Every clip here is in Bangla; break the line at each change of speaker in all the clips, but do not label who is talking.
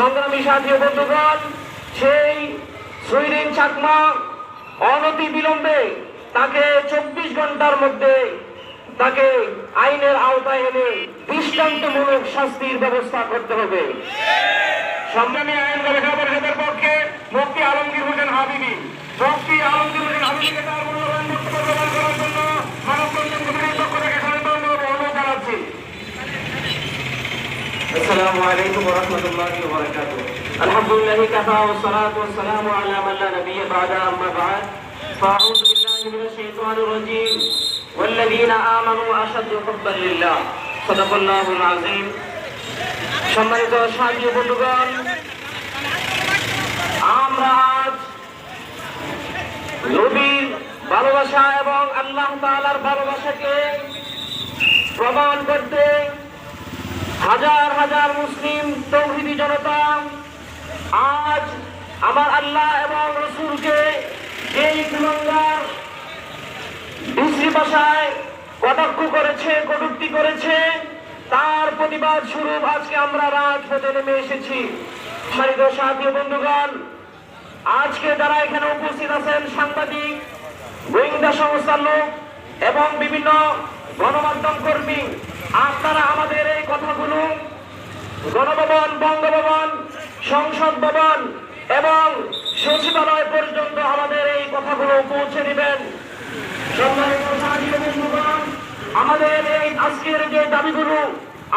সংগ্রামী সাথী বন্ধুগণ, সেই সুইরিন চাকমা অনতি বিলম্বে তাকে চব্বিশ ঘণ্টার মধ্যে তাকে আইনের আওতায় এনে দৃষ্টান্তমূলক শাস্তির ব্যবস্থা করতে হবে।
সংগ্রামী আইন গবেষণা পক্ষে মুফতি আলমগীর হোসেন হাবিবি। মুফতি আলমগীর হোসেন হাবিবিকে তার মূল্যবান
السلام عليكم ورحمة الله وبركاته الحمد لله كفى والصلاة والسلام على من لا نبي بعد أما بعد فأعوذ بالله من الشيطان الرجيم والذين آمنوا أشد حبا لله صدق الله العظيم সম্মানিত সাথী বন্ধুগণ আমরা আজ নবীর ভালোবাসা এবং আল্লাহ তাআলার ভালোবাসাকে প্রমাণ করতে হাজার হাজার মুসলিম তৌহিদি জনতা, আজ আমার আল্লাহ এবং রসুলকে যেই কুলঙ্গার বিশ্রী ভাষায় কটাক্ষ করেছে, কটুক্তি করেছে। তার প্রতিবাদ স্বরূপ আজকে আমরা রাজপথে নেমে এসেছি। সম্মানিত সাথী বন্ধুগণ, আজকে যারা এখানে উপস্থিত আছেন সাংবাদিক, গোয়েন্দা সংস্থার লোক এবং বিভিন্ন গণমাধ্যম কর্মী, আপনারা আমাদের এই কথাগুলো গণভবন, বঙ্গভবন, সংসদ ভবন এবং সচিবালয় পর্যন্ত আমাদের এই কথাগুলো পৌঁছে দিবেন। আমাদের এই আজকের যে দাবিগুলো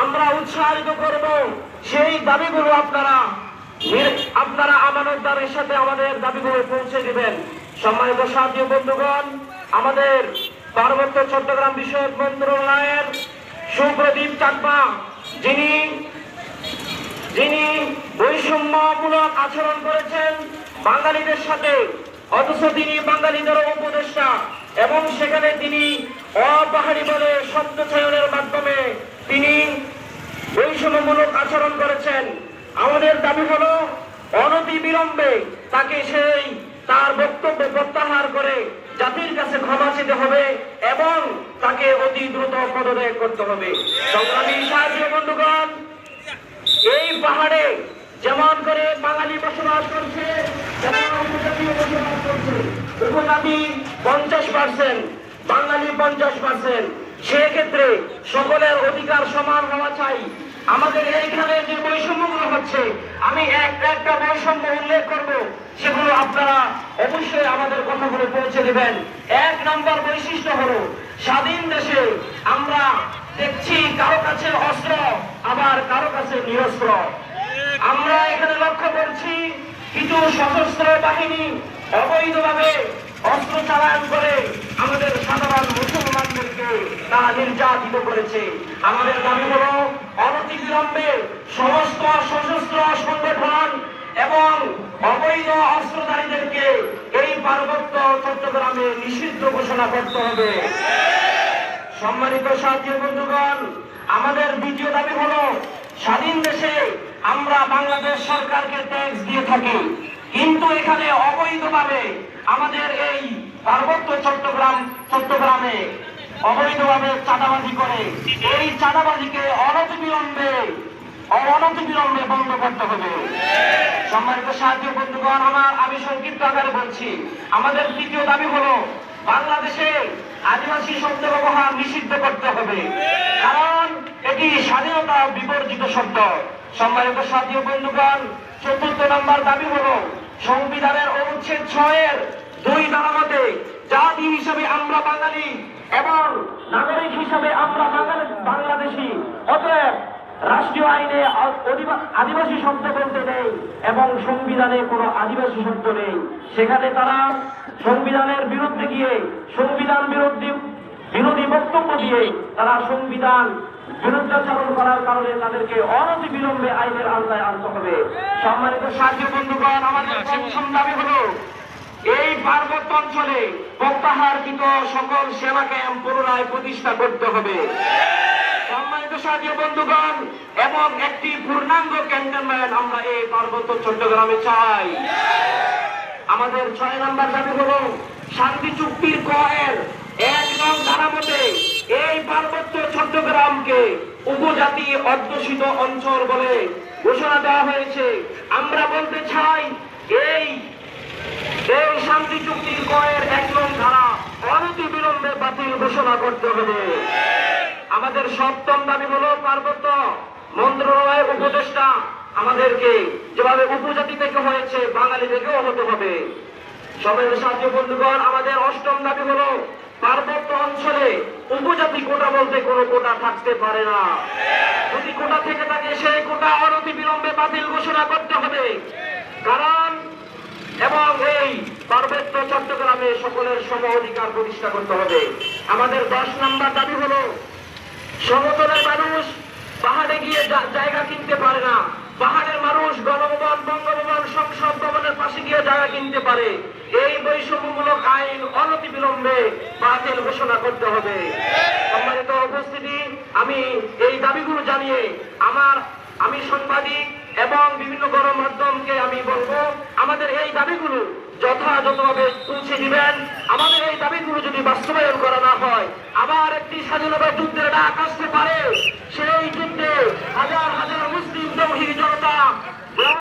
আমরা উৎসাহিত করব, সেই দাবিগুলো আপনারা আপনারা আমানতদারের সাথে আমাদের দাবিগুলো পৌঁছে দিবেন। সম্মানিত ও বন্ধুগণ, আমাদের পার্বত্য চট্টগ্রাম বিষয়ক মন্ত্রণালয়ের সুপ্রদীপ চাকমা, যিনি বৈষম্যমূলক আচরণ করেছেন বাঙালিদের সাথে। অথচ তিনি বাঙালিদের উপদেষ্টা এবং সেখানে তিনি অপাহাড়ি বলে শব্দ চয়নের মাধ্যমে তিনি বৈষম্যমূলক আচরণ করেছেন। আমাদের দাবি হলো অনতি বিলম্বে তাকে সেই তার বক্তব্য প্রত্যাহার করে জাতির কাছে ক্ষমা চেতে হবে এবং তাকে অতি দ্রুত পদত্যাগ করতে হবে। সংগ্রামী সাহায্য বন্ধুগণ, এই পাহাড়ে যেমন করে বাঙালি বসবাস করছে উপজাতি পঞ্চাশ পার্সেন্ট বাঙালি পঞ্চাশ পার্সেন্ট সেক্ষেত্রে সকলের অধিকার সমান হওয়া চাই। আমাদের এইখানে যে বৈষম্যগুলো হচ্ছে, আমি এক একটা বৈষম্য উল্লেখ করব, সেগুলো আপনারা অবশ্যই আমাদের কথাগুলো পৌঁছে দেবেন। এক নম্বর বৈশিষ্ট্য হলো, স্বাধীন দেশে আমরা দেখছি কারও কাছে অস্ত্র, আবার কারও কাছে নিরস্ত্র। লক্ষ্য করছি কিছু সশস্ত্র বাহিনী অবৈধভাবে অস্ত্র চালান করে আমাদের সাধারণ মুসলমানদেরকে তারা নির্যাতিত করেছে। আমাদের দাবি হল অনতিবিলম্বে সমস্ত সশস্ত্র সংগঠন এবং অবৈধ অস্ত্রধারীদেরকে এই পার্বত্য চট্টগ্রামে নিষিদ্ধ ঘোষণা করতে হবে। সম্মানিত সাহায্য বন্ধুগণ, আমাদের দ্বিতীয় দাবি হলো স্বাধীন দেশে আমরা বাংলাদেশ সরকারকে ট্যাক্স দিয়ে থাকি। কিন্তু এখানে অবৈধভাবে আমাদের এই পার্বত্য চট্টগ্রাম, চট্টগ্রামে অবৈধভাবে চাঁদাবাজি করে। এই চাঁদাবাজিকে অনতিবিলম্বে অনতিবিলম্বে বন্ধ করতে হবে। সম্মানিত সাহায্য বন্ধুগণ, আমার আমি সংক্ষিপ্ত আকারে বলছি। আমাদের তৃতীয় দাবি হলো, বাংলাদেশে আদিবাসী শব্দ ব্যবহার নিষিদ্ধ করতে হবে। এটি স্বাধীনতা বিবর্জিত শব্দ। সম্মানিত সাথী বন্ধুগণ, চতুর্থ নম্বর দাবি হলো, সংবিধানের অনুচ্ছেদ ছয়ের দুই ধারামতে জাতি হিসাবে আমরা বাঙালি এবং নাগরিক হিসাবে আমরা বাংলাদেশি। অতএব রাষ্ট্রীয় আইনে আদিবাসী শব্দ বলতে নেই এবং সংবিধানে কোনো আদিবাসী শব্দ নেই। সেখানে তারা সংবিধানের বিরুদ্ধে গিয়ে, সংবিধান বিরোধী বিরোধী বক্তব্য দিয়ে তারা সংবিধান বিরুদ্ধাচরণ করার কারণে তাদেরকে অনতি বিলম্বে আইনের আওতায় আনতে হবে। সম্মানিত সাহায্য বন্ধুগণ আমাদের পঞ্চম দাবি হলো এই পার্বত্য অঞ্চলে প্রত্যাহারকৃত সকল সেবা ক্যাম্প পুনরায় প্রতিষ্ঠা করতে হবে। সম্মানিত সাথী বন্ধুগণ এবং একটি পূর্ণাঙ্গ ক্যান্টনমেন্ট আমরা এই পার্বত্য চট্টগ্রামে চাই। আমাদের ছয় নম্বর দাবি হলো শান্তি চুক্তির কয়ের এক নং ধারা মতে পার্বত্য চট্টগ্রামকে উপজাতি অধ্যুষিত অঞ্চল বলে ঘোষণা দেওয়া হয়েছে। আমরা বলতে চাই, এই শান্তি চুক্তির কয়ের এক নং ধারা অনতি বিলম্বে বাতিল ঘোষণা করতে হবে। আমাদের সপ্তম দাবি হলো পার্বত্য মন্ত্রণালয়ের উপদেষ্টা আমাদেরকে যেভাবে উপজাতি থেকে হয়েছে, বাঙালি থেকেও হতে হবে। সবাই সাহায্য বন্ধুগণ, আমাদের অষ্টম দাবি হলো পার্বত্য অঞ্চলে উপজাতি কোটা বলতে কোনো কোটা থাকতে পারে না। যদি কোটা থেকে থাকে, সেই কোটা অনতি বিলম্বে বাতিল ঘোষণা করতে হবে। কারণ, এবং এই পার্বত্য চট্টগ্রামে সকলের সম অধিকার প্রতিষ্ঠা করতে হবে। আমাদের দশ নম্বর দাবি হলো, সমতলের মানুষ পাহাড়ে গিয়ে জায়গা কিনতে পারে না। পাহাড়ের মানুষ গণভবন, বঙ্গভবন, সংসদ পাশে গিয়ে জায়গা কিনতে পারে, এই বৈষম্যমূলক আইন অনতি বিলম্বে বাতিল ঘোষণা করতে হবে। সম্মানিত উপস্থিতি, আমি এই দাবিগুলো জানিয়ে আমার, আমি সাংবাদিক এবং বিভিন্ন গণমাধ্যমকে আমি বলব, আমাদের এই দাবিগুলো যথাযথভাবে পৌঁছে দিবেন। আমাদের এই দাবিগুলো যদি বাস্তবায়ন করা না হয়, আবার একটি স্বাধীনতা যুদ্ধের ডাক আসতে পারে।